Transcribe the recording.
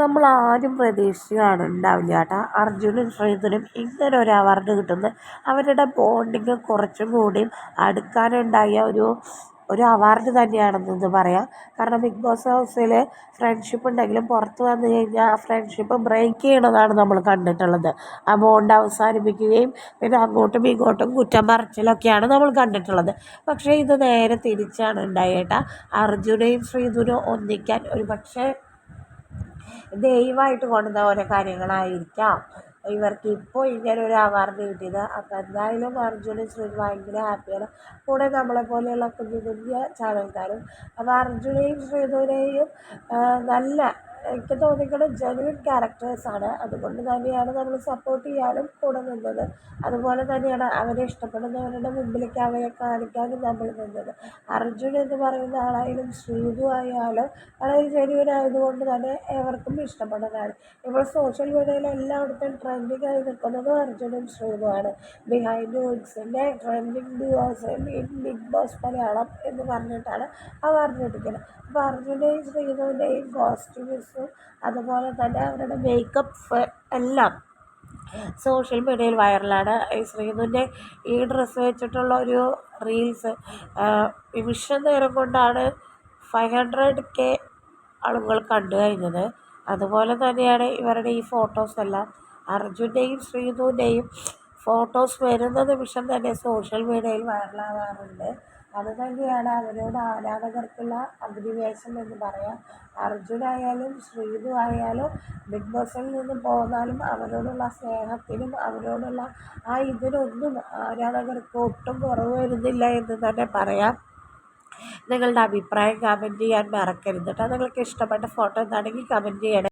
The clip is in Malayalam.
നമ്മൾ ആരും പ്രതീക്ഷിച്ച് ഉണ്ടാവില്ല കേട്ടോ. അർജുനും ശ്രീധനും ഇങ്ങനെ ഒരു അവാർഡ് കിട്ടുന്നത് അവരുടെ ബോണ്ടിങ് കുറച്ചും കൂടിയും അടുക്കാനുണ്ടായ ഒരു ഒരു അവാർഡ് തന്നെയാണെന്ന് ഇത് പറയാം. കാരണം ബിഗ് ബോസ് ഹൗസിൽ ഫ്രണ്ട്ഷിപ്പ് ഉണ്ടെങ്കിലും പുറത്ത് വന്നു കഴിഞ്ഞാൽ ആ ഫ്രണ്ട്ഷിപ്പ് ബ്രേക്ക് ചെയ്യണതാണ് നമ്മൾ കണ്ടിട്ടുള്ളത്. ആ ബോണ്ട് അവസാനിപ്പിക്കുകയും പിന്നെ അങ്ങോട്ടും ഇങ്ങോട്ടും കുറ്റം പറച്ചിലൊക്കെയാണ് നമ്മൾ കണ്ടിട്ടുള്ളത്. പക്ഷേ ഇത് നേരെ തിരിച്ചാണ് ഉണ്ടായേട്ട. അർജുനയും ശ്രീധുനും ഒന്നിക്കാൻ ഒരു പക്ഷേ ദൈവമായിട്ട് കൊണ്ടുവന്ന ഓരോ കാര്യങ്ങളായിരിക്കാം. ഇവർക്ക് ഇപ്പോൾ ഇങ്ങനെ ഒരു അവാർഡ് കിട്ടിയത്. അപ്പോൾ എന്തായാലും അർജുനും ശ്രീ ഭയങ്കര ഹാപ്പിയാണ്. കൂടെ നമ്മളെ പോലെയുള്ള കുഞ്ഞു കുഞ്ഞു ചാനൽക്കാരും. അപ്പോൾ അർജുനെയും ശ്രീധുവിനെയും നല്ല എനിക്ക് തോന്നിക്കുന്നത് ജെനുവിൻ ക്യാരക്ടേഴ്സാണ് അതുകൊണ്ട് തന്നെയാണ് നമ്മൾ സപ്പോർട്ട് ചെയ്യാനും കൂടെ നിന്നത്. അതുപോലെ തന്നെയാണ് അവരെ ഇഷ്ടപ്പെടുന്നവരുടെ മുമ്പിലേക്ക് അവരെ കാണിക്കാനും നമ്മൾ നിന്നത്. അർജുൻ എന്ന് പറയുന്ന ആളായാലും ശ്രീതു ആയാലും വളരെ ജെനുവിൻ ആയതുകൊണ്ട് തന്നെ ഏവർക്കും ഇഷ്ടപ്പെടുന്നതാണ്. ഇപ്പോൾ സോഷ്യൽ മീഡിയയിൽ എല്ലായിടത്തും ട്രെൻഡിങ് ആയി നിൽക്കുന്നതും അർജുനും ശ്രീതുമാണ് behind വുഡ്സിന്റെ trending divorce in Bigg Boss Malayalam എന്ന് പറഞ്ഞിട്ടാണ് അവർ പറഞ്ഞിരിക്കുന്നത് അപ്പോൾ അർജുന്റെയും ശ്രീതുവിന്റെയും കോസ്റ്റ്യൂംസും അതുപോലെ തന്നെ അവരുടെ മേക്കപ്പ് എല്ലാം സോഷ്യൽ മീഡിയയിൽ വൈറലാണ് ഈ ശ്രീധുവിന്റെ ഈ ഡ്രസ്സ് വെച്ചിട്ടുള്ള ഒരു റീൽസ് നിമിഷ നേരം കൊണ്ടാണ് ഫൈവ് ഹൺഡ്രഡ് കെ ആളുകൾ കണ്ടു കഴിഞ്ഞത്. അതുപോലെ തന്നെയാണ് ഇവരുടെ ഈ ഫോട്ടോസ് എല്ലാം. അർജുന്റെയും ശ്രീധുവിന്റെയും ഫോട്ടോസ് വരുന്ന നിമിഷം തന്നെ സോഷ്യൽ മീഡിയയിൽ വൈറലാവാറുണ്ട്. അത് തന്നെയാണ് അവരോട് ആരാധകർക്കുള്ള അഭിനിവേശം എന്ന് പറയാം. അർജുനായാലും ശ്രീതു ആയാലും ബിഗ് ബോസിൽ നിന്ന് പോന്നാലും അവരോടുള്ള സ്നേഹത്തിനും അവരോടുള്ള ആ ഇതിനൊന്നും ആരാധകർക്ക് ഒട്ടും കുറവ് വരുന്നില്ല എന്ന് തന്നെ പറയാം. നിങ്ങളുടെ അഭിപ്രായം കമന്റ് ചെയ്യാൻ മറക്കരുത് കേട്ടോ. നിങ്ങൾക്ക് ഇഷ്ടപ്പെട്ട ഫോട്ടോ എന്താണെങ്കിൽ കമന്റ് ചെയ്യണേ.